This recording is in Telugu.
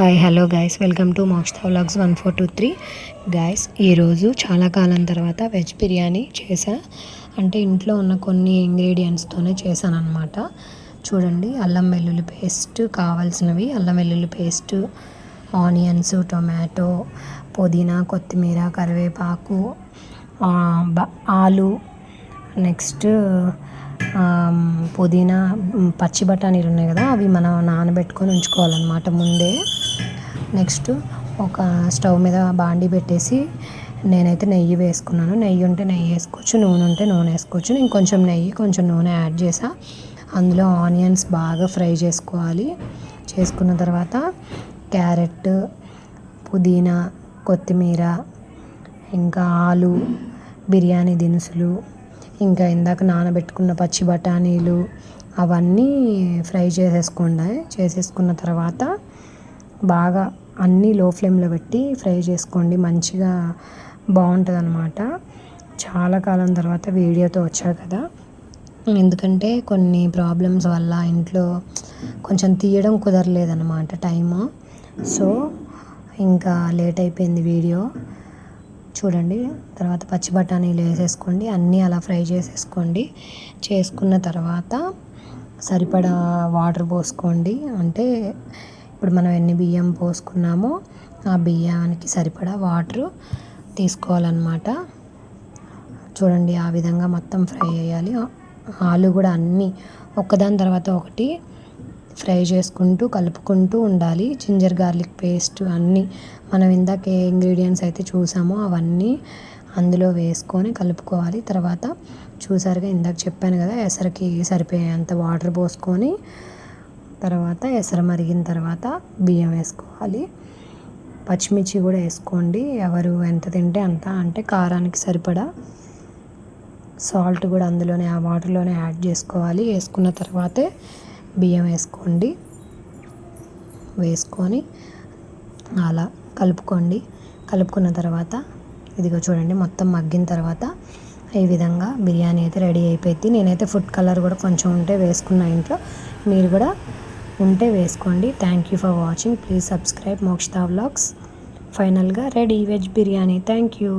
Hi hello guys welcome to Moksha vlogs one four two three guys ఈరోజు చాలా కాలం తర్వాత వెజ్ బిర్యానీ చేసా అంటే ఇంట్లో ఉన్న కొన్ని ఇంగ్రీడియంట్స్తోనే చేశాను అనమాట చూడండి అల్లం వెల్లుల్లి పేస్ట్ కావాల్సినవి. అల్లం వెల్లుల్లి పేస్ట్ ఆనియన్స్ టొమాటో పుదీనా కొత్తిమీర కరివేపాకు ఆలు నెక్స్ట్ పుదీనా పచ్చి బఠానీలు ఉన్నాయి కదా అవి మనం నానబెట్టుకొని ఉంచుకోవాలన్నమాట ముందే. నెక్స్ట్ ఒక స్టవ్ మీద బాండి పెట్టేసి నేనైతే నెయ్యి వేసుకున్నాను. నెయ్యి ఉంటే నెయ్యి వేసుకోవచ్చు నూనె ఉంటే నూనె వేసుకోవచ్చు. నేను కొంచెం నెయ్యి కొంచెం నూనె యాడ్ చేసా. అందులో ఆనియన్స్ బాగా ఫ్రై చేసుకోవాలి. చేసుకున్న తర్వాత క్యారెట్ పుదీనా కొత్తిమీర ఇంకా ఆలు బిర్యానీ దినుసులు ఇంకా ఇందాక నానబెట్టుకున్న పచ్చి బఠానీలు అవన్నీ ఫ్రై చేసేసుకోండి. చేసేసుకున్న తర్వాత బాగా అన్నీ లో ఫ్లేమ్లో పెట్టి ఫ్రై చేసుకోండి. మంచిగా బాగుంటుంది అనమాట చాలా కాలం తర్వాత వీడియోతో వచ్చా కదా. ఎందుకంటే కొన్ని ప్రాబ్లమ్స్ వల్ల ఇంట్లో కొంచెం తీయడం కుదరలేదన్నమాట టైము. సో ఇంకా లేట్ అయిపోయింది వీడియో. చూడండి. తర్వాత పచ్చి బఠానీలు వేసేసుకోండి అన్నీ అలా ఫ్రై చేసేసుకోండి. చేసుకున్న తర్వాత సరిపడా వాటర్ పోసుకోండి. అంటే ఇప్పుడు మనం ఎన్ని బియ్యం పోసుకున్నామో ఆ బియ్యానికి సరిపడా వాటర్ తీసుకోవాలన్నమాట. చూడండి ఆ విధంగా మొత్తం ఫ్రై చేయాలి ఆలు కూడా అన్నీ ఒకదాని తర్వాత ఒకటి ఫ్రై చేసుకుంటూ కలుపుకుంటూ ఉండాలి. జింజర్ గార్లిక్ పేస్ట్ అన్నీ మనం ఇందాక ఏ ఇంగ్రీడియంట్స్ అయితే చూసామో అవన్నీ అందులో వేసుకొని కలుపుకోవాలి. తర్వాత చూసారుగా ఇందాక చెప్పాను కదా ఎసరికి సరిపోయేంత వాటర్ పోసుకొని తర్వాత ఎసరు మరిగిన తర్వాత బియ్యం వేసుకోవాలి. పచ్చిమిర్చి కూడా వేసుకోండి. ఎవరు ఎంత తింటే అంత అంటే కారానికి సరిపడా సాల్ట్ కూడా అందులోనే ఆ వాటర్లోనే యాడ్ చేసుకోవాలి. వేసుకున్న తర్వాతే బియ్యం వేసుకోండి. వేసుకొని అలా కలుపుకోండి. కలుపుకున్న తర్వాత ఇదిగో చూడండి మొత్తం మగ్గిన తర్వాత ఈ విధంగా బిర్యానీ అయితే రెడీ అయిపోయింది. నేనైతే ఫుడ్ కలర్ కూడా కొంచెం ఉంటే వేసుకున్న ఇంట్లో. మీరు కూడా ఉంటే వేసుకోండి. Thank you for watching please subscribe Mokshita vlogs ఫైనల్గా ready veg biryani. Thank you